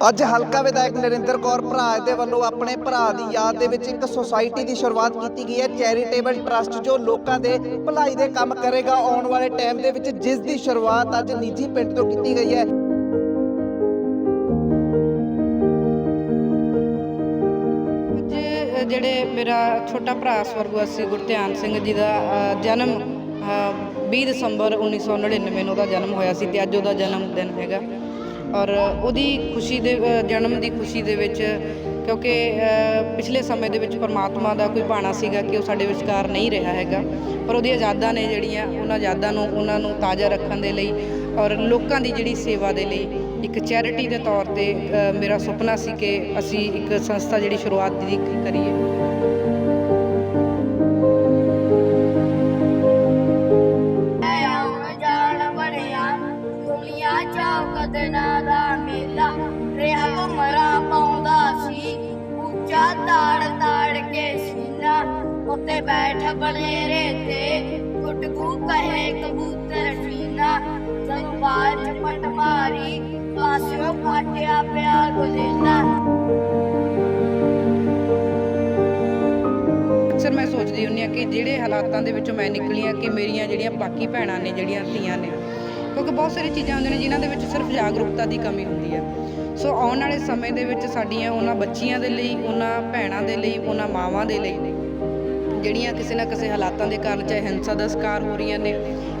ਅੱਜ ਹਲਕਾ ਵਿਧਾਇਕ ਨਰਿੰਦਰ ਕੌਰ ਭਰਾ ਦੇ ਵੱਲੋਂ ਆਪਣੇ ਭਰਾ ਦੀ ਯਾਦ ਦੇ ਵਿੱਚ ਇੱਕ ਸੁਸਾਇਟੀ ਦੀ ਸ਼ੁਰੂਆਤ ਕੀਤੀ ਗਈ ਹੈ ਚੈਰੀਟੇਬਲ ਟਰਸਟ ਜੋ ਲੋਕਾਂ ਦੇ ਭਲਾਈ ਦੇ ਕੰਮ ਕਰੇਗਾ ਆਉਣ ਵਾਲੇ ਟਾਈਮ ਦੇ ਵਿੱਚ ਜਿਸ ਦੀ ਸ਼ੁਰੂਆਤ ਅੱਜ ਨਿੱਜੀ ਪਿੰਡ ਤੋਂ ਕੀਤੀ ਗਈ ਹੈ। ਅੱਜ ਜਿਹੜੇ ਮੇਰਾ ਛੋਟਾ ਭਰਾ ਸਵਰਗਵਾਸੀ ਗੁਰਧਿਆਨ ਸਿੰਘ ਜੀ ਦਾ ਅ, ਜਨਮ ਅ, 20 ਦਸੰਬਰ 1999 ਨੂੰ ਉਹਦਾ ਜਨਮ ਹੋਇਆ ਸੀ ਤੇ ਅੱਜ ਉਹਦਾ ਜਨਮ ਦਿਨ ਹੈਗਾ। ਔਰ ਉਹਦੀ ਖੁਸ਼ੀ ਦੇ ਜਨਮ ਦੀ ਖੁਸ਼ੀ ਦੇ ਵਿੱਚ, ਕਿਉਂਕਿ ਪਿਛਲੇ ਸਮੇਂ ਦੇ ਵਿੱਚ ਪਰਮਾਤਮਾ ਦਾ ਕੋਈ ਬਾਣਾ ਸੀਗਾ ਕਿ ਉਹ ਸਾਡੇ ਵਿਚਕਾਰ ਨਹੀਂ ਰਿਹਾ ਹੈਗਾ। ਪਰ ਉਹਦੀਆਂ ਯਾਦਾਂ ਨੇ ਜਿਹੜੀਆਂ, ਉਹਨਾਂ ਯਾਦਾਂ ਨੂੰ, ਉਹਨਾਂ ਨੂੰ ਤਾਜ਼ਾ ਰੱਖਣ ਦੇ ਲਈ ਔਰ ਲੋਕਾਂ ਦੀ ਜਿਹੜੀ ਸੇਵਾ ਦੇ ਲਈ ਇੱਕ ਚੈਰਿਟੀ ਦੇ ਤੌਰ ਤੇ ਮੇਰਾ ਸੁਪਨਾ ਸੀ ਕਿ ਅਸੀਂ ਇੱਕ ਸੰਸਥਾ ਜਿਹੜੀ ਸ਼ੁਰੂਆਤ ਦੀ ਕਰੀਏ। ਉੱਤੇ ਬੈਠ ਬਲੇਰੇ ਤੇ ਗੁੱਟਗੂ ਕਹੇ ਕਬੂਤਰ ਸੀਨਾ ਜਦ ਬਾਜ ਪਟ ਮਾਰੀ ਪਾਸਿਓ ਫਾਟਿਆ ਅਕਸਰ ਮੈਂ ਸੋਚਦੀ ਹੁੰਦੀ ਹਾਂ ਕਿ ਜਿਹੜੇ ਹਾਲਾਤਾਂ ਦੇ ਵਿੱਚੋਂ ਮੈਂ ਨਿਕਲੀ ਹਾਂ ਕਿ ਮੇਰੀਆਂ ਜਿਹੜੀਆਂ ਬਾਕੀ ਭੈਣਾਂ ਨੇ, ਜਿਹੜੀਆਂ ਧੀਆਂ ਨੇ, ਕਿਉਂਕਿ ਬਹੁਤ ਸਾਰੀ ਚੀਜ਼ਾਂ ਹੁੰਦੀਆਂ ਨੇ ਜਿਨ੍ਹਾਂ ਦੇ ਵਿੱਚ ਸਿਰਫ ਜਾਗਰੂਕਤਾ ਦੀ ਕਮੀ ਹੁੰਦੀ ਹੈ। ਸੋ ਆਉਣ ਵਾਲੇ ਸਮੇਂ ਦੇ ਵਿੱਚ ਸਾਡੀਆਂ ਉਹਨਾਂ ਬੱਚੀਆਂ ਦੇ ਲਈ, ਉਹਨਾਂ ਭੈਣਾਂ ਦੇ ਲਈ, ਉਹਨਾਂ ਮਾਵਾਂ ਦੇ ਲਈ ਜਿਹੜੀਆਂ ਕਿਸੇ ਨਾ ਕਿਸੇ ਹਾਲਾਤਾਂ ਦੇ ਕਾਰਨ ਚਾਹੇ ਹਿੰਸਾ ਦਾ ਸ਼ਿਕਾਰ ਹੋ ਰਹੀਆਂ ਨੇ,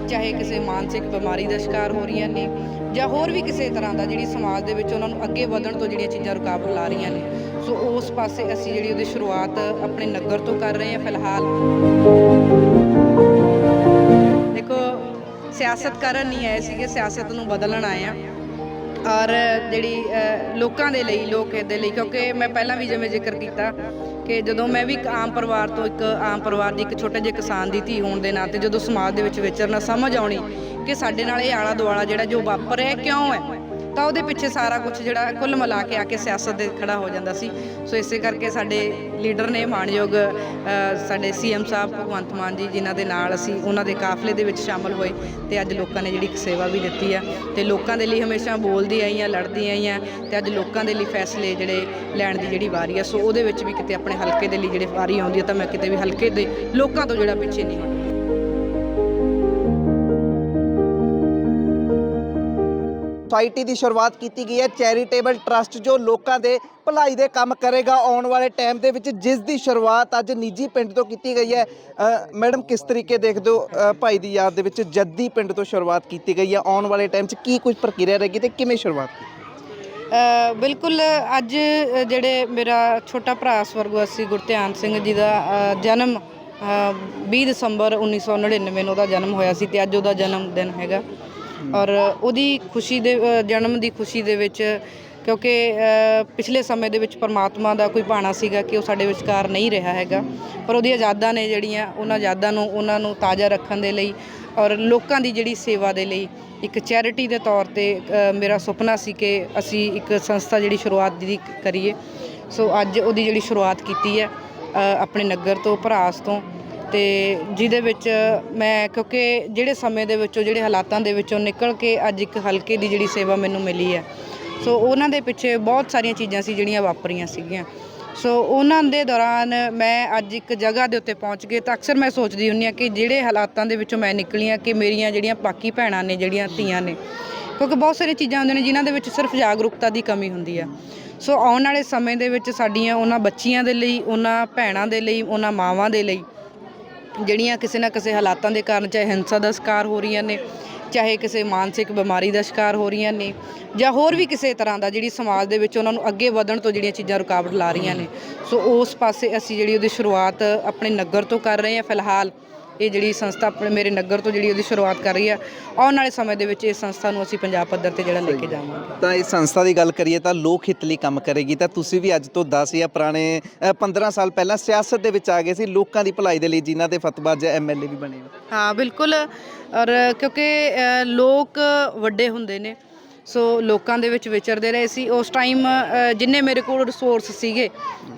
ਚਾਹੇ ਕਿਸੇ ਮਾਨਸਿਕ ਬਿਮਾਰੀ ਦਾ ਸ਼ਿਕਾਰ ਹੋ ਰਹੀਆਂ ਨੇ ਜਾਂ ਹੋਰ ਵੀ ਕਿਸੇ ਤਰ੍ਹਾਂ ਦਾ ਜਿਹੜੀ ਸਮਾਜ ਦੇ ਵਿੱਚ ਉਹਨਾਂ ਨੂੰ ਅੱਗੇ ਵਧਣ ਤੋਂ ਜਿਹੜੀਆਂ ਚੀਜ਼ਾਂ ਰੁਕਾਵਟ ਲਾ ਰਹੀਆਂ ਨੇ। ਸੋ ਉਸ ਪਾਸੇ ਅਸੀਂ ਜਿਹੜੀ ਉਹਦੀ ਸ਼ੁਰੂਆਤ ਆਪਣੇ ਨਗਰ ਤੋਂ ਕਰ ਰਹੇ ਹਾਂ ਫਿਲਹਾਲ। ਦੇਖੋ, ਸਿਆਸਤ ਕਰਨ ਨਹੀਂ ਆਏ ਸੀਗੇ, ਸਿਆਸਤ ਨੂੰ ਬਦਲਣ ਆਏ ਆ ਔਰ ਜਿਹੜੀ ਲੋਕਾਂ ਦੇ ਲਈ, ਲੋਕ ਦੇ ਲਈ, ਕਿਉਂਕਿ ਮੈਂ ਪਹਿਲਾਂ ਵੀ ਜਿਵੇਂ ਜ਼ਿਕਰ ਕੀਤਾ ਕਿ ਜਦੋਂ ਮੈਂ ਵੀ ਇੱਕ ਆਮ ਪਰਿਵਾਰ ਤੋਂ ਇੱਕ ਆਮ ਪਰਿਵਾਰ ਦੀ ਇੱਕ ਛੋਟੇ ਜਿਹੇ ਕਿਸਾਨ ਦੀ ਧੀ ਹੋਣ ਦੇ ਨਾਤੇ ਜਦੋਂ ਸਮਾਜ ਦੇ ਵਿੱਚ ਵਿਚਰਨਾ ਸਮਝ ਆਉਣੀ ਕਿ ਸਾਡੇ ਨਾਲ ਇਹ ਆਲਾ ਦੁਆਲਾ ਜਿਹੜਾ ਜੋ ਵਾਪਰ ਰਿਹਾ ਕਿਉਂ ਹੈ? ਤਾਂ ਉਹਦੇ ਪਿੱਛੇ ਸਾਰਾ ਕੁਝ ਜਿਹੜਾ ਕੁੱਲ ਮਿਲਾ ਕੇ ਆ ਕੇ ਸਿਆਸਤ ਦੇ ਖੜਾ ਹੋ ਜਾਂਦਾ ਸੀ। ਸੋ ਇਸੇ ਕਰਕੇ ਸਾਡੇ ਲੀਡਰ ਨੇ ਮਾਨਯੋਗ ਅ, ਸਾਡੇ ਸੀਐਮ ਸਾਹਿਬ ਭਗਵੰਤ ਮਾਨ ਜੀ ਜਿਨ੍ਹਾਂ ਦੇ ਨਾਲ ਅਸੀਂ ਉਹਨਾਂ ਦੇ ਕਾਫਲੇ ਦੇ ਵਿੱਚ ਸ਼ਾਮਲ ਹੋਏ ਤੇ ਅੱਜ ਲੋਕਾਂ ਨੇ ਜਿਹੜੀ ਇੱਕ ਸੇਵਾ ਵੀ ਦਿੱਤੀ ਆ ਤੇ ਲੋਕਾਂ ਦੇ ਲਈ ਹਮੇਸ਼ਾ ਬੋਲਦੀ ਆਈ ਆ ਲੜਦੀ ਆਈ ਆ ਤੇ ਅੱਜ ਲੋਕਾਂ ਦੇ ਲਈ ਫੈਸਲੇ ਜਿਹੜੇ ਲੈਣ ਦੀ ਜਿਹੜੀ ਵਾਰੀ ਆ ਸੋ ਉਹਦੇ ਵਿੱਚ ਵੀ ਕਿਤੇ ਆਪਣੇ ਹਲਕੇ ਦੇ ਲਈ ਜਿਹੜੇ ਵਾਰੀ ਆਉਂਦੀ ਆ ਤਾਂ ਮੈਂ ਕਿਤੇ ਵੀ ਹਲਕੇ ਦੇ ਲੋਕਾਂ ਤੋਂ ਜਿਹੜਾ ਪਿੱਛੇ ਨਹੀਂ ਹਟਦੀ ਸੁਸਾਇਟੀ ਦੀ ਸ਼ੁਰੂਆਤ ਕੀਤੀ ਗਈ ਹੈ। ਚੈਰੀਟੇਬਲ ਟਰਸਟ ਜੋ ਲੋਕਾਂ ਦੇ ਭਲਾਈ ਦੇ ਕੰਮ ਕਰੇਗਾ ਆਉਣ ਵਾਲੇ ਟਾਈਮ ਦੇ ਵਿੱਚ ਜਿਸ ਦੀ ਸ਼ੁਰੂਆਤ ਅੱਜ ਨਿੱਜੀ ਪਿੰਡ ਤੋਂ ਕੀਤੀ ਗਈ ਹੈ। ਮੈਡਮ ਕਿਸ ਤਰੀਕੇ ਦੇਖਦੇ ਹੋ ਭਾਈ ਦੀ ਯਾਦ ਦੇ ਵਿੱਚ ਜੱਦੀ ਪਿੰਡ ਤੋਂ ਸ਼ੁਰੂਆਤ ਕੀਤੀ ਗਈ ਹੈ। ਆਉਣ ਵਾਲੇ ਟਾਈਮ 'ਚ ਕੀ ਕੁਝ ਪ੍ਰਕਿਰਿਆ ਰਹੇਗੀ ਤੇ ਕਿਵੇਂ ਸ਼ੁਰੂਆਤ ਕੀਤੀ ਬਿਲਕੁਲ ਅੱਜ ਜਿਹੜੇ ਮੇਰਾ ਛੋਟਾ ਭਰਾ ਸਵਰਗਵਾਸੀ ਗੁਰਧਿਆਨ ਸਿੰਘ ਜੀ ਦਾ ਅ, ਜਨਮ ਅ, 20 ਦਸੰਬਰ 1999 ਨੂੰ ਉਹਦਾ ਜਨਮ ਹੋਇਆ ਸੀ ਤੇ ਅੱਜ ਉਹਦਾ ਜਨਮ ਦਿਨ ਹੈਗਾ। ਔਰ ਉਹਦੀ ਖੁਸ਼ੀ ਦੇ ਜਨਮ ਦੀ ਖੁਸ਼ੀ ਦੇ ਵਿੱਚ, ਕਿਉਂਕਿ ਪਿਛਲੇ ਸਮੇਂ ਦੇ ਵਿੱਚ ਪਰਮਾਤਮਾ ਦਾ ਕੋਈ ਬਾਣਾ ਸੀਗਾ ਕਿ ਉਹ ਸਾਡੇ ਵਿਚਕਾਰ ਨਹੀਂ ਰਿਹਾ ਹੈਗਾ। ਪਰ ਉਹਦੀਆਂ ਆਜ਼ਾਦਾਂ ਨੇ ਜਿਹੜੀਆਂ, ਉਹਨਾਂ ਯਾਦਾਂ ਨੂੰ, ਉਹਨਾਂ ਨੂੰ ਤਾਜ਼ਾ ਰੱਖਣ ਦੇ ਲਈ ਔਰ ਲੋਕਾਂ ਦੀ ਜਿਹੜੀ ਸੇਵਾ ਦੇ ਲਈ ਇੱਕ ਚੈਰਿਟੀ ਦੇ ਤੌਰ ਤੇ ਮੇਰਾ ਸੁਪਨਾ ਸੀ ਕਿ ਅਸੀਂ ਇੱਕ ਸੰਸਥਾ ਜਿਹੜੀ ਸ਼ੁਰੂਆਤ ਦੀ ਕਰੀਏ। ਸੋ ਅੱਜ ਉਹਦੀ ਜਿਹੜੀ ਸ਼ੁਰੂਆਤ ਕੀਤੀ ਹੈ ਆਪਣੇ ਨਗਰ ਤੋਂ, ਭਰਾਸ ਤੋਂ ਤੇ ਜਿਹਦੇ ਵਿੱਚ ਮੈਂ, ਕਿਉਂਕਿ ਜਿਹੜੇ ਸਮੇਂ ਦੇ ਵਿੱਚੋਂ, ਜਿਹੜੇ ਹਾਲਾਤਾਂ ਦੇ ਵਿੱਚੋਂ ਨਿਕਲ ਕੇ ਅੱਜ ਇੱਕ ਹਲਕੇ ਦੀ ਜਿਹੜੀ ਸੇਵਾ ਮੈਨੂੰ ਮਿਲੀ ਹੈ। ਸੋ ਉਹਨਾਂ ਦੇ ਪਿੱਛੇ ਬਹੁਤ ਸਾਰੀਆਂ ਚੀਜ਼ਾਂ ਸੀ ਜਿਹੜੀਆਂ ਵਾਪਰੀਆਂ ਸੀਗੀਆਂ। ਸੋ ਉਹਨਾਂ ਦੇ ਦੌਰਾਨ ਮੈਂ ਅੱਜ ਇੱਕ ਜਗ੍ਹਾ ਦੇ ਉੱਤੇ ਪਹੁੰਚ ਗਈ ਤਾਂ ਅਕਸਰ ਮੈਂ ਸੋਚਦੀ ਹੁੰਦੀ ਹਾਂ ਕਿ ਜਿਹੜੇ ਹਾਲਾਤਾਂ ਦੇ ਵਿੱਚੋਂ ਮੈਂ ਨਿਕਲੀ ਹਾਂ ਕਿ ਮੇਰੀਆਂ ਜਿਹੜੀਆਂ ਪਾਕੀ ਭੈਣਾਂ ਨੇ, ਜਿਹੜੀਆਂ ਧੀਆਂ ਨੇ, ਕਿਉਂਕਿ ਬਹੁਤ ਸਾਰੀਆਂ ਚੀਜ਼ਾਂ ਹੁੰਦੀਆਂ ਨੇ ਜਿਨ੍ਹਾਂ ਦੇ ਵਿੱਚ ਸਿਰਫ ਜਾਗਰੂਕਤਾ ਦੀ ਕਮੀ ਹੁੰਦੀ ਆ। ਸੋ ਆਉਣ ਵਾਲੇ ਸਮੇਂ ਦੇ ਵਿੱਚ ਸਾਡੀਆਂ ਉਹਨਾਂ ਬੱਚੀਆਂ ਦੇ ਲਈ, ਉਹਨਾਂ ਭੈਣਾਂ ਦੇ ਲਈ, ਉਹਨਾਂ ਮਾਵਾਂ ਦੇ ਲਈ ਜਿਹੜੀਆਂ ਕਿਸੇ ਨਾ ਕਿਸੇ ਹਾਲਾਤਾਂ ਦੇ ਕਾਰਨ ਚਾਹੇ ਹਿੰਸਾ ਦਾ ਸ਼ਿਕਾਰ ਹੋ ਰਹੀਆਂ ਨੇ, ਚਾਹੇ ਕਿਸੇ ਮਾਨਸਿਕ ਬਿਮਾਰੀ ਦਾ ਸ਼ਿਕਾਰ ਹੋ ਰਹੀਆਂ ਨੇ ਜਾਂ ਹੋਰ ਵੀ ਕਿਸੇ ਤਰ੍ਹਾਂ ਦਾ ਜਿਹੜੀ ਸਮਾਜ ਦੇ ਵਿੱਚ ਉਹਨਾਂ ਨੂੰ ਅੱਗੇ ਵਧਣ ਤੋਂ ਜਿਹੜੀਆਂ ਚੀਜ਼ਾਂ ਰੁਕਾਵਟ ਲਾ ਰਹੀਆਂ ਨੇ। ਸੋ ਉਸ ਪਾਸੇ ਅਸੀਂ ਜਿਹੜੀ ਉਹਦੀ ਸ਼ੁਰੂਆਤ ਆਪਣੇ ਨਗਰ ਤੋਂ ਕਰ ਰਹੇ ਹਾਂ। ਫਿਲਹਾਲ ਇਹ ਜਿਹੜੀ ਸੰਸਥਾ ਆਪਣੇ ਮੇਰੇ ਨਗਰ ਤੋਂ ਜਿਹੜੀ ਉਹਦੀ ਸ਼ੁਰੂਆਤ ਕਰ ਰਹੀ ਆ ਆਉਣ ਵਾਲੇ ਸਮੇਂ ਦੇ ਵਿੱਚ ਇਸ ਸੰਸਥਾ ਨੂੰ ਅਸੀਂ ਪੰਜਾਬ ਪੱਧਰ ਤੇ ਜਿਹੜਾ ਲੈ ਕੇ ਜਾਵਾਂਗੇ। ਤਾਂ ਇਸ ਸੰਸਥਾ ਦੀ ਗੱਲ ਕਰੀਏ ਤਾਂ ਲੋਕ ਹਿੱਤ ਲਈ ਕੰਮ ਕਰੇਗੀ। ਤਾਂ ਤੁਸੀਂ ਵੀ ਅੱਜ ਤੋਂ 10 ਜਾਂ ਪੁਰਾਣੇ ਅ, 15 ਸਾਲ ਪਹਿਲਾਂ ਸਿਆਸਤ ਦੇ ਵਿੱਚ ਆ ਗਏ ਸੀ ਲੋਕਾਂ ਦੀ ਭਲਾਈ ਦੇ ਲਈ ਜਿਨ੍ਹਾਂ ਦੇ ਫਤਵਾ ਜਾਂ ਐਮਐਲਏ ਵੀ ਬਣੇ ਹੋ ਹਾਂ ਬਿਲਕੁਲ। ਔਰ ਕਿਉਂਕਿ ਲੋਕ ਵੱਡੇ ਹੁੰਦੇ ਨੇ। ਸੋ ਲੋਕਾਂ ਦੇ ਵਿੱਚ ਵਿਚਰਦੇ ਰਹੇ ਸੀ। ਉਸ ਟਾਈਮ ਜਿੰਨੇ ਮੇਰੇ ਕੋਲ ਰਿਸੋਰਸ ਸੀਗੇ,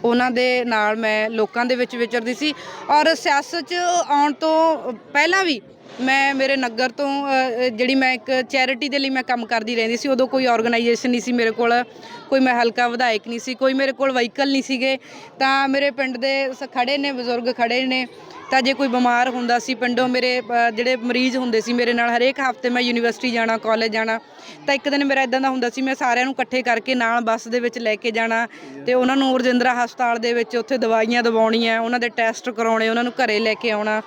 ਉਹਨਾਂ ਦੇ ਨਾਲ ਮੈਂ ਲੋਕਾਂ ਦੇ ਵਿੱਚ ਵਿਚਰਦੀ ਸੀ। ਔਰ ਸਿਆਸਤ 'ਚ ਆਉਣ ਤੋਂ ਪਹਿਲਾਂ ਵੀ ਮੈਂ ਮੇਰੇ ਨਗਰ ਤੋਂ ਜਿਹੜੀ ਮੈਂ ਇੱਕ ਚੈਰਿਟੀ ਦੇ ਲਈ ਮੈਂ ਕੰਮ ਕਰਦੀ ਰਹਿੰਦੀ ਸੀ, ਉਦੋਂ ਕੋਈ ਆਰਗੇਨਾਈਜੇਸ਼ਨ ਨਹੀਂ ਸੀ ਮੇਰੇ ਕੋਲ। ਕੋਈ ਮੈਂ ਹਲਕਾ ਵਿਧਾਇਕ ਨਹੀਂ ਸੀ, ਕੋਈ ਮੇਰੇ ਕੋਲ ਵਹੀਕਲ ਨਹੀਂ ਸੀਗੇ। ਤਾਂ ਮੇਰੇ ਪਿੰਡ ਦੇ ਸ- ਖੜੇ ਨੇ, ਬਜ਼ੁਰਗ ਖੜੇ ਨੇ। ਤਾਂ ਜੇ ਕੋਈ ਬਿਮਾਰ ਹੁੰਦਾ ਸੀ, ਪਿੰਡੋਂ ਮੇਰੇ ਜਿਹੜੇ ਮਰੀਜ਼ ਹੁੰਦੇ ਸੀ ਮੇਰੇ ਨਾਲ, ਹਰੇਕ ਹਫ਼ਤੇ ਮੈਂ ਯੂਨੀਵਰਸਿਟੀ ਜਾਣਾ, ਕਾਲਜ ਜਾਣਾ, ਤਾਂ ਇੱਕ ਦਿਨ ਮੇਰਾ ਇਦਾਂ ਦਾ ਹੁੰਦਾ ਸੀ, ਮੈਂ ਸਾਰਿਆਂ ਨੂੰ ਇਕੱਠੇ ਕਰਕੇ ਨਾਲ ਬੱਸ ਦੇ ਵਿੱਚ ਲੈ ਕੇ ਜਾਣਾ ਤੇ ਉਹਨਾਂ ਨੂੰ ਰਜਿੰਦਰਾ ਹਸਪਤਾਲ ਦੇ ਵਿੱਚ ਉੱਥੇ ਦਵਾਈਆਂ ਦਵਾਉਣੀਆਂ, ਉਹਨਾਂ ਦੇ ਟੈਸਟ ਕਰਾਉਣੇ, ਉਹਨਾਂ ਨੂੰ ਘਰੇ ਲੈ ਕੇ ਆਉਣਾ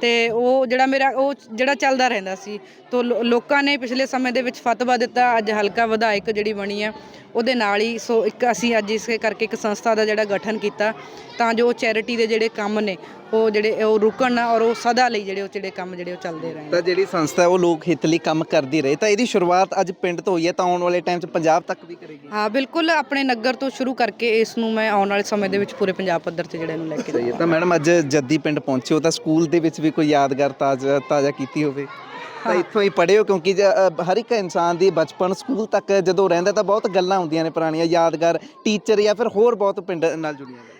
ਤੇ ਉਹ ਜਿਹੜਾ ਮੇਰਾ, ਉਹ ਜਿਹੜਾ ਚੱਲਦਾ ਰਹਿੰਦਾ ਸੀ, ਤੋ ਲੋ- ਲੋਕਾਂ ਨੇ ਪਿਛਲੇ ਸਮੇਂ ਦੇ ਵਿੱਚ ਫਤਵਾ ਦਿੱਤਾ, ਅੱਜ ਹਲਕਾ ਵਿਧਾਇਕ ਜਿਹੜੀ ਬਣੀ ਆ, ਉਹਦੇ ਨਾਲ ਹੀ ਸੋ ਇੱਕ ਅਸੀਂ ਅੱਜ ਇਸੇ ਕਰਕੇ ਇੱਕ ਸੰਸਥਾ ਦਾ ਜਿਹੜਾ ਗਠਨ ਕੀਤਾ, ਤਾਂ ਜੋ ਚੈਰਿਟੀ ਦੇ ਜਿਹੜੇ ਕੰਮ ਨੇ ਉਹ ਜਿਹੜੇ ਉਹ ਰੁਕਣ ਨਾ ਔਰ ਉਹ ਸਦਾ ਲਈ ਜਿਹੜੇ ਉਹ ਜਿਹੜੇ ਕੰਮ ਜਿਹੜੇ ਉਹ ਚੱਲਦੇ ਰਹਿਣ ਤਾਂ ਜਿਹੜੀ ਸੰਸਥਾ ਹੈ ਉਹ ਲੋਕ ਹਿੱਤ ਲਈ ਕੰਮ ਕਰਦੀ ਰਹੇ। ਤਾਂ ਇਹਦੀ ਸ਼ੁਰੂਆਤ ਅੱਜ ਪਿੰਡ ਤੋਂ ਹੋਈ ਹੈ ਤਾਂ ਆਉਣ ਵਾਲੇ ਟਾਈਮ 'ਚ ਪੰਜਾਬ ਤੱਕ ਵੀ ਕਰੇਗੀ। ਹਾਂ ਬਿਲਕੁਲ ਆਪਣੇ ਨਗਰ ਤੋਂ ਸ਼ੁਰੂ ਕਰਕੇ ਇਸ ਨੂੰ ਮੈਂ ਆਉਣ ਵਾਲੇ ਸਮੇਂ ਦੇ ਵਿੱਚ ਪੂਰੇ ਪੰਜਾਬ ਪੱਧਰ ਤੇ ਜਿਹੜਾ ਇਹਨੂੰ ਲੈ ਕੇ ਹੈ। ਤਾਂ ਮੈਡਮ ਅੱਜ ਜੱਦੀ ਪਿੰਡ ਪਹੁੰਚੇ ਹੋ ਤਾਂ ਸਕੂਲ ਦੇ ਵਿੱਚ ਵੀ ਕੋਈ ਯਾਦਗਾਰ ਤਾਜ਼ਾ ਤਾਜ਼ਾ ਕੀਤੀ ਹੋਵੇ? ਤਾਂ ਇੱਥੋਂ ਹੀ ਪੜ੍ਹੇ ਹੋ ਕਿਉਂਕਿ ਹਰ ਇੱਕ ਇਨਸਾਨ ਦੀ ਬਚਪਨ ਸਕੂਲ ਤੱਕ ਜਦੋਂ ਰਹਿੰਦਾ ਤਾਂ ਬਹੁਤ ਗੱਲਾਂ ਹੁੰਦੀਆਂ ਨੇ ਪੁਰਾਣੀਆਂ ਯਾਦਗਾਰ ਟੀਚਰ ਜਾਂ ਫਿਰ ਹੋਰ ਬਹੁਤ ਪਿੰਡ ਨਾਲ ਜੁੜੀਆਂ ਨੇ।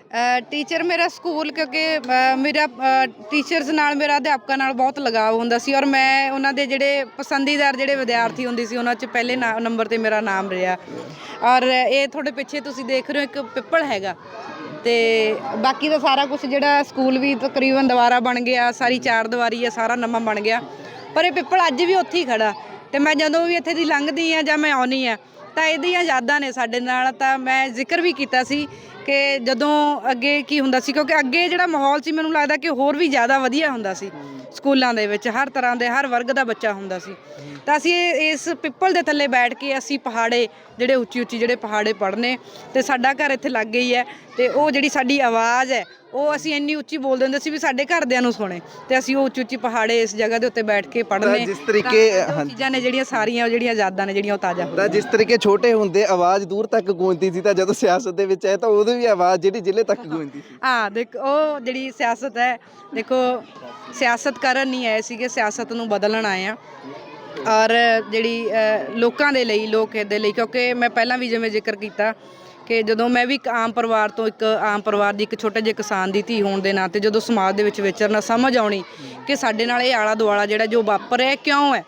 ਟੀਚਰ ਮੇਰਾ ਸਕੂਲ ਕਿਉਂਕਿ ਮੇਰਾ ਟੀਚਰਸ ਨਾਲ, ਮੇਰਾ ਅਧਿਆਪਕਾਂ ਨਾਲ ਬਹੁਤ ਲਗਾਵ ਹੁੰਦਾ ਸੀ ਔਰ ਮੈਂ ਉਹਨਾਂ ਦੇ ਜਿਹੜੇ ਪਸੰਦੀਦਾਰ ਜਿਹੜੇ ਵਿਦਿਆਰਥੀ ਹੁੰਦੇ ਸੀ, ਉਹਨਾਂ 'ਚ ਪਹਿਲੇ ਨਾ- ਨੰਬਰ ਤੇ ਮੇਰਾ ਨਾਮ ਰਿਹਾ। ਔਰ ਇਹ ਤੁਹਾਡੇ ਪਿੱਛੇ ਤੁਸੀਂ ਦੇਖ ਰਹੇ ਹੋ, ਇੱਕ ਪਿੱਪਲ ਹੈਗਾ। ਤੇ ਬਾਕੀ ਦਾ ਸਾਰਾ ਕੁਝ ਜਿਹੜਾ ਸਕੂਲ ਵੀ ਤਕਰੀਬਨ ਦੁਬਾਰਾ ਬਣ ਗਿਆ, ਸਾਰੀ ਚਾਰ ਦੀਵਾਰੀ ਆ, ਸਾਰਾ ਨਵਾਂ ਬਣ ਗਿਆ। ਪਰ ਇਹ ਪਿੱਪਲ ਅੱਜ ਵੀ ਉੱਥੇ ਹੀ ਖੜਾ। ਤੇ ਮੈਂ ਜਦੋਂ ਵੀ ਇੱਥੇ ਦੀ ਲੰਘਦੀ ਆ ਜਾਂ ਮੈਂ ਆਉਣੀ ਆ ਤਾਂ ਇਹਦੀਆਂ ਯਾਦਾਂ ਨੇ ਸਾਡੇ ਨਾਲ, ਤਾਂ ਮੈਂ ਜ਼ਿਕਰ ਵੀ ਕੀਤਾ ਸੀ ਕਿ ਜਦੋਂ ਅੱਗੇ ਕੀ ਹੁੰਦਾ ਸੀ, ਕਿਉਂਕਿ ਅੱਗੇ ਜਿਹੜਾ ਮਾਹੌਲ ਸੀ, ਮੈਨੂੰ ਲੱਗਦਾ ਕਿ ਹੋਰ ਵੀ ਜ਼ਿਆਦਾ ਵਧੀਆ ਹੁੰਦਾ ਸੀ ਸਕੂਲਾਂ ਦੇ ਵਿੱਚ, ਹਰ ਤਰ੍ਹਾਂ ਦੇ, ਹਰ ਵਰਗ ਦਾ ਬੱਚਾ ਹੁੰਦਾ ਸੀ। ਤਾਂ ਅਸੀਂ ਇਸ ਪਿੱਪਲ ਦੇ ਥੱਲੇ ਬੈਠ ਕੇ ਅਸੀਂ ਪਹਾੜੇ ਜਿਹੜੇ ਉੱਚੀ ਉੱਚੀ ਜਿਹੜੇ ਪਹਾੜੇ ਪੜਨੇ ਤੇ ਸਾਡਾ ਘਰ ਇੱਥੇ ਲੱਗ ਗਈ ਹੈ, ਤੇ ਉਹ ਜਿਹੜੀ ਸਾਡੀ ਆਵਾਜ਼ ਹੈ ਉਹ ਅਸੀਂ ਇੰਨੀ ਉੱਚੀ ਬੋਲ ਦਿੰਦੇ ਸੀ ਵੀ ਸਾਡੇ ਘਰਦਿਆਂ ਨੂੰ ਸੁਣੇ ਤੇ ਅਸੀਂ ਉਹ ਉੱਚੀ ਉੱਚੀ ਪਹਾੜੇ ਇਸ ਜਗ੍ਹਾ ਦੇ ਉੱਤੇ ਬੈਠ ਕੇ ਪੜਨੇ ਜਿਸ ਤਰੀਕੇ-। ਚੀਜ਼ਾਂ ਨੇ ਜਿਹੜੀਆਂ ਸਾਰੀਆਂ ਉਹ ਜਿਹੜੀਆਂ ਯਾਦਾਂ ਨੇ ਜਿਹੜੀਆਂ ਉਹ ਤਾਜ਼ਾ ਹੋ ਤਾਂ ਜਿਸ ਤਰੀਕੇ ਛੋਟੇ ਹੁੰਦੇ ਆਵਾਜ਼ ਦੂਰ ਤੱਕ ਗੂੰਜਦੀ ਸੀ ਤਾਂ ਜਦੋਂ ਸਿਆਸਤ ਦੇ ਵਿੱਚ ਆਏ ਤਾਂ ਉਦੋਂ ਵੀ ਆਵਾਜ਼ ਜਿਹੜੀ ਜ਼ਿਲ੍ਹੇ ਤੱਕ ਗੂੰਜਦੀ ਸੀ। ਹਾਂ ਦੇਖ ਉਹ ਜਿਹੜੀ ਸਿਆਸਤ ਹੈ ਦੇਖੋ ਸਿਆਸਤ ਕਰਨ ਨਹੀਂ ਆਏ ਸੀਗੇ ਸਿਆਸਤ ਨੂੰ ਬਦਲਣ ਆਏ ਆ ਔਰ ਜਿਹੜੀ ਲੋਕਾਂ ਦੇ ਲਈ, ਲੋਕ ਹਿੱਤ ਦੇ ਲਈ, ਕਿਉਂਕਿ ਮੈਂ ਪਹਿਲਾਂ ਵੀ ਜਿਵੇਂ ਜ਼ਿਕਰ ਕੀਤਾ ਕਿ ਜਦੋਂ ਮੈਂ ਵੀ ਇੱਕ ਆਮ ਪਰਿਵਾਰ ਤੋਂ ਇੱਕ ਆਮ ਪਰਿਵਾਰ ਦੀ ਇੱਕ ਛੋਟੇ ਜਿਹੇ ਕਿਸਾਨ ਦੀ ਧੀ ਹੋਣ ਦੇ ਨਾਤੇ ਜਦੋਂ ਸਮਾਜ ਦੇ ਵਿੱਚ ਵਿਚਰਨਾ ਸਮਝ ਆਉਣੀ ਕਿ ਸਾਡੇ ਨਾਲ ਇਹ ਆਲਾ ਦੁਆਲਾ ਜਿਹੜਾ ਜੋ ਵਾਪਰ ਰਿਹਾ ਕਿਉਂ ਹੈ?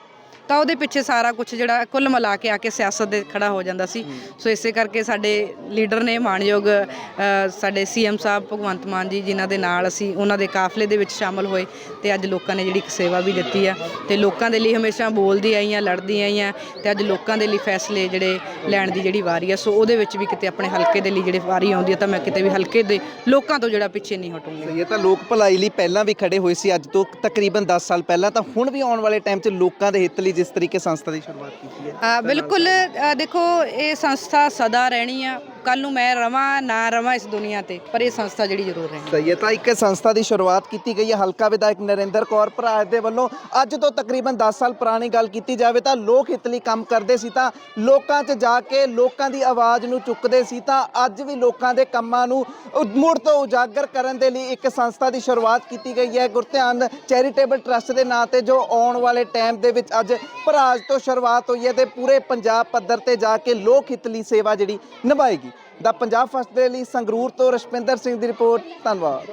ਤਾਂ ਉਹਦੇ ਪਿੱਛੇ ਸਾਰਾ ਕੁਝ ਜਿਹੜਾ ਕੁੱਲ ਮਿਲਾ ਕੇ ਆ ਕੇ ਸਿਆਸਤ ਦੇ ਖੜਾ ਹੋ ਜਾਂਦਾ ਸੀ। ਸੋ ਇਸੇ ਕਰਕੇ ਸਾਡੇ ਲੀਡਰ ਨੇ ਮਾਨਯੋਗ ਅ, ਸਾਡੇ ਸੀਐਮ ਸਾਹਿਬ ਭਗਵੰਤ ਮਾਨ ਜੀ ਜਿਨ੍ਹਾਂ ਦੇ ਨਾਲ ਅਸੀਂ ਉਹਨਾਂ ਦੇ ਕਾਫਲੇ ਦੇ ਵਿੱਚ ਸ਼ਾਮਲ ਹੋਏ ਤੇ ਅੱਜ ਲੋਕਾਂ ਨੇ ਜਿਹੜੀ ਇੱਕ ਸੇਵਾ ਵੀ ਦਿੱਤੀ ਆ ਤੇ ਲੋਕਾਂ ਦੇ ਲਈ ਹਮੇਸ਼ਾ ਬੋਲਦੀ ਆਈ ਆਈਆਂ ਲੜਦੀ ਆਈ ਆਈਆਂ ਤੇ ਅੱਜ ਲੋਕਾਂ ਦੇ ਲਈ ਫੈਸਲੇ ਜਿਹੜੇ ਲੈਣ ਦੀ ਜਿਹੜੀ ਵਾਰੀ ਆ ਸੋ ਉਹਦੇ ਵਿੱਚ ਵੀ ਕਿਤੇ ਆਪਣੇ ਹਲਕੇ ਦੇ ਲਈ ਜਿਹੜੇ ਵਾਰੀ ਆਉਂਦੀ ਆ ਤਾਂ ਮੈਂ ਕਿਤੇ ਵੀ ਹਲਕੇ ਦੇ ਲੋਕਾਂ ਤੋਂ ਜਿਹੜਾ ਪਿੱਛੇ ਨਹੀਂ ਹਟੂੰਗੀ। ਸਹੀ ਤਾਂ ਲੋਕ ਭਲਾਈ ਲਈ ਪਹਿਲਾਂ ਵੀ ਖੜੇ ਹੋਏ ਸੀ ਅੱਜ ਤੋਂ ਤਕਰੀਬਨ 10 ਸਾਲ ਪਹਿਲਾਂ ਤਾਂ ਹੁਣ ਵੀ ਆਉਣ ਵਾਲੇ ਟਾਈਮ 'ਚ ਲੋਕਾਂ ਦੇ ਹਿੱਤ ਲਈ ਜਿਸ ਤਰੀਕੇ ਸੰਸਥਾ ਦੀ ਸ਼ੁਰੂਆਤ ਕੀਤੀ ਹੈ? ਬਿਲਕੁਲ ਅ, ਦੇਖੋ ਇਹ ਸੰਸਥਾ ਸਦਾ ਰਹਿਣੀ ਆ। ਕੱਲ ਨੂੰ ਮੈਂ ਰਵਾਂ, ਨਾ ਰਵਾਂ ਇਸ ਦੁਨੀਆ ਤੇ, ਪਰ ਇਹ ਸੰਸਥਾ ਜਿਹੜੀ ਜ਼ਰੂਰ ਰਹਿਣੀ। ਸਹੀ ਹੈ, ਤਾਂ ਇੱਕ ਸੰਸਥਾ ਦੀ ਸ਼ੁਰੂਆਤ ਕੀਤੀ ਗਈ ਹੈ, ਹਲਕਾ ਵਿਧਾਇਕ ਨਰਿੰਦਰ ਕੌਰ ਭਰਾ ਦੇ ਵੱਲੋਂ। ਅੱਜ ਤੋਂ ਤਕਰੀਬਨ 10 ਸਾਲ ਪੁਰਾਣੀ ਗੱਲ ਕੀਤੀ ਜਾਵੇ ਤਾਂ ਲੋਕ ਹਿੱਤ ਲਈ ਕੰਮ ਕਰਦੇ ਸੀ ਤਾਂ ਲੋਕਾਂ 'ਚ ਜਾ ਕੇ ਲੋਕਾਂ ਦੀ ਆਵਾਜ਼ ਨੂੰ ਚੁੱਕਦੇ ਸੀ ਤਾਂ ਅੱਜ ਵੀ ਲੋਕਾਂ ਦੇ ਕੰਮਾਂ ਨੂੰ ਮੁੜ ਤੋਂ ਉਜਾਗਰ ਕਰਨ ਦੇ ਲਈ ਇੱਕ ਸੰਸਥਾ ਦੀ ਸ਼ੁਰੂਆਤ ਕੀਤੀ ਗਈ ਹੈ। ਗੁਰਧਿਆਨ ਚੈਰੀਟੇਬਲ ਟਰਸਟ ਦੇ ਨਾਂ ਤੇ ਜੋ ਆਉਣ ਵਾਲੇ ਟਾਈਮ ਦੇ ਵਿੱਚ ਅੱਜ ਭਰਾਜ ਤੋਂ ਸ਼ੁਰੂਆਤ ਹੋਈ ਹੈ ਤੇ ਪੂਰੇ ਪੰਜਾਬ ਪੱਧਰ ਤੇ ਜਾ ਕੇ ਲੋਕ ਹਿੱਤ ਲਈ ਸੇਵਾ ਜਿਹੜੀ ਨਿਭਾਏਗੀ। ਦਾ ਪੰਜਾਬ ਫਸਟ ਦੇ ਲਈ ਸੰਗਰੂਰ ਤੋਂ ਰਸ਼ਪਿੰਦਰ ਸਿੰਘ ਦੀ ਰਿਪੋਰਟ। ਧੰਨਵਾਦ।